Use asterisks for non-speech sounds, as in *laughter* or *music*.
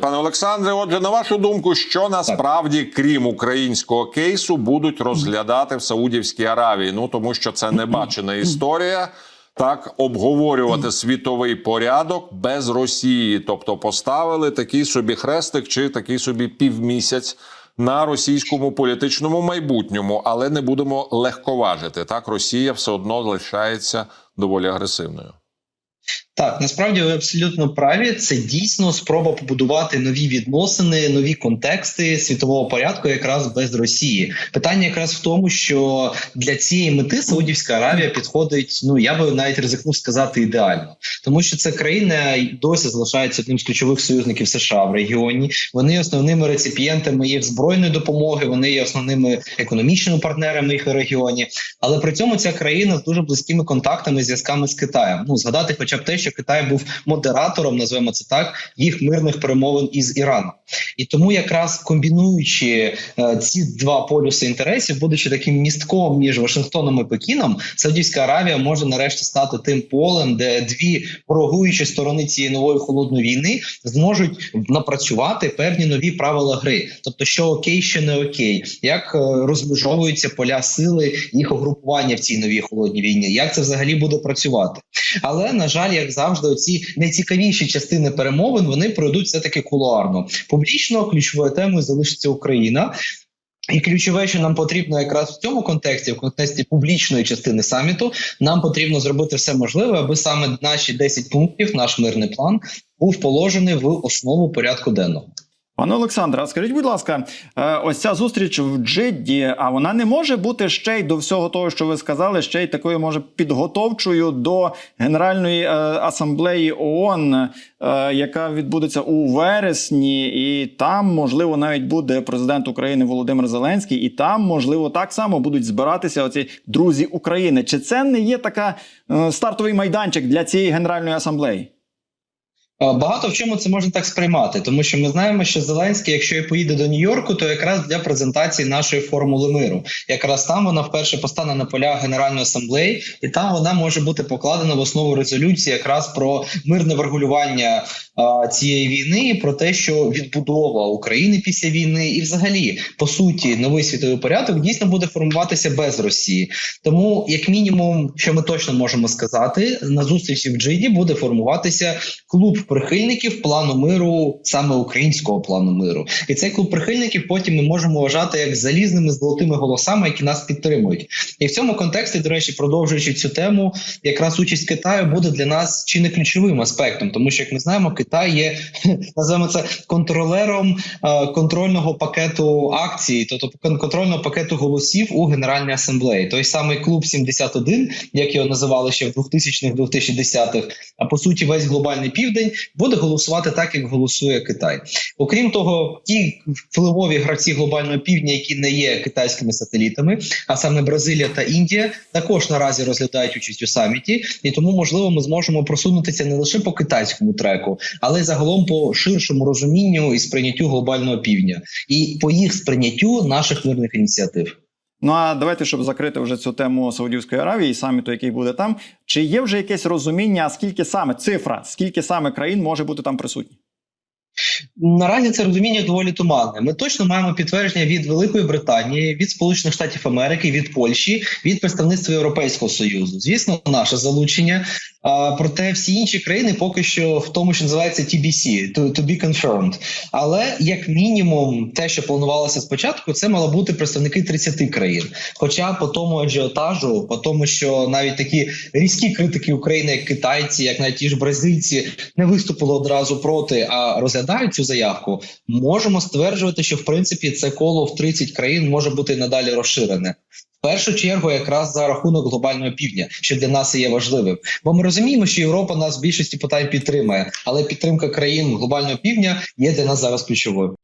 Пане Олександре, отже, на вашу думку, що насправді, крім українського кейсу, будуть розглядати в Саудівській Аравії? Ну тому що це небачена історія. Так, обговорювати світовий порядок без Росії, тобто поставили такий собі хрестик чи такий собі півмісяць на російському політичному майбутньому, але не будемо легковажити. Так, Росія все одно залишається доволі агресивною. Так, насправді ви абсолютно праві. Це дійсно спроба побудувати нові відносини, нові контексти світового порядку, якраз без Росії. Питання якраз в тому, що для цієї мети Саудівська Аравія підходить. Ну я би навіть ризикнув сказати ідеально, тому що це країна досі залишається одним з ключових союзників США в регіоні. Вони основними реципієнтами їх збройної допомоги. Вони є основними економічними партнерами їх в регіоні. Але при цьому ця країна з дуже близькими контактами, зв'язками з Китаєм. Ну згадати, хоча те, що Китай був модератором, називаємо це так, їх мирних перемовин із Іраном. І тому, якраз комбінуючи е, ці два полюси інтересів, будучи таким містком між Вашингтоном і Пекіном, Саудівська Аравія може нарешті стати тим полем, де дві ворогуючі сторони цієї нової холодної війни зможуть напрацювати певні нові правила гри, тобто що окей, що не окей, як е, розмежовуються поля сили їх угрупування в цій новій холодній війні, як це взагалі буде працювати. Але на жаль, як завжди, оці найцікавіші частини перемовин вони пройдуть все таки кулуарно. Публічно ключовою темою залишиться Україна. І ключове, що нам потрібно якраз в цьому контексті, в контексті публічної частини саміту, нам потрібно зробити все можливе, аби саме наші 10 пунктів, наш мирний план, був положений в основу порядку денного. Пане Олександре, а скажіть, будь ласка, е, ось ця зустріч в Джидді, а вона не може бути ще й до всього того, що ви сказали, ще й такою може підготовчою до Генеральної е, асамблеї ООН, е, яка відбудеться у вересні, і там можливо навіть буде президент України Володимир Зеленський, і там можливо так само будуть збиратися оці друзі України. Чи це не є така стартовий майданчик для цієї генеральної асамблеї? Е, Багато в чому це можна так сприймати, тому що ми знаємо, що Зеленський, якщо і поїде до Нью-Йорку, то якраз для презентації нашої формули миру, якраз там вона вперше постане на полях Генеральної асамблеї, і там вона може бути покладена в основу резолюції, якраз про мирне врегулювання а, цієї війни, про те, що відбудова України після війни, і взагалі по суті новий світовий порядок дійсно буде формуватися без Росії. Тому, як мінімум, що ми точно можемо сказати, на зустрічі в Джиді буде формуватися клуб прихильників плану миру, саме українського плану миру, і цей клуб прихильників потім ми можемо вважати як залізними золотими голосами, які нас підтримують. І в цьому контексті, до речі, продовжуючи цю тему, якраз участь Китаю буде для нас чи не ключовим аспектом, тому що як ми знаємо, Китай є *laughs* називаємо це контролером е, контрольного пакету акцій, тобто кон- контрольного пакету голосів у Генеральній асамблеї. Той самий клуб 71, як його називали ще в 2000-х, 2010-х, а по суті, весь глобальний південь буде голосувати так, як голосує Китай. Окрім того, ті впливові гравці глобального півдня, які не є китайськими сателітами, а саме Бразилія та Індія, також наразі розглядають участь у саміті, і тому можливо ми зможемо просунутися не лише по китайському треку, але й загалом по ширшому розумінню і сприйняттю глобального півдня, і по їх сприйняттю наших мирних ініціатив. Ну а давайте, щоб закрити вже цю тему Саудівської Аравії і саміту, який буде там. Чи є вже якесь розуміння, скільки саме цифра, скільки саме країн може бути там присутні? Наразі це розуміння доволі туманне. Ми точно маємо підтвердження від Великої Британії, від Сполучених Штатів Америки, від Польщі, від представництва Європейського союзу. Звісно, наше залучення. А, проте всі інші країни поки що в тому, що називається TBC, to, to be confirmed. Але як мінімум, те, що планувалося спочатку, це мало бути представники 30 країн. Хоча по тому ажіотажу, по тому, що навіть такі різкі критики України, як китайці, як навіть ті ж бразильці, не виступили одразу проти, а розглядають цю заявку, можемо стверджувати, що в принципі це коло в 30 країн може бути надалі розширене. В першу чергу, якраз за рахунок глобального півдня, що для нас є важливим, бо ми розуміємо, що Європа нас в більшості питань підтримує, але підтримка країн глобального півдня є для нас зараз ключовою.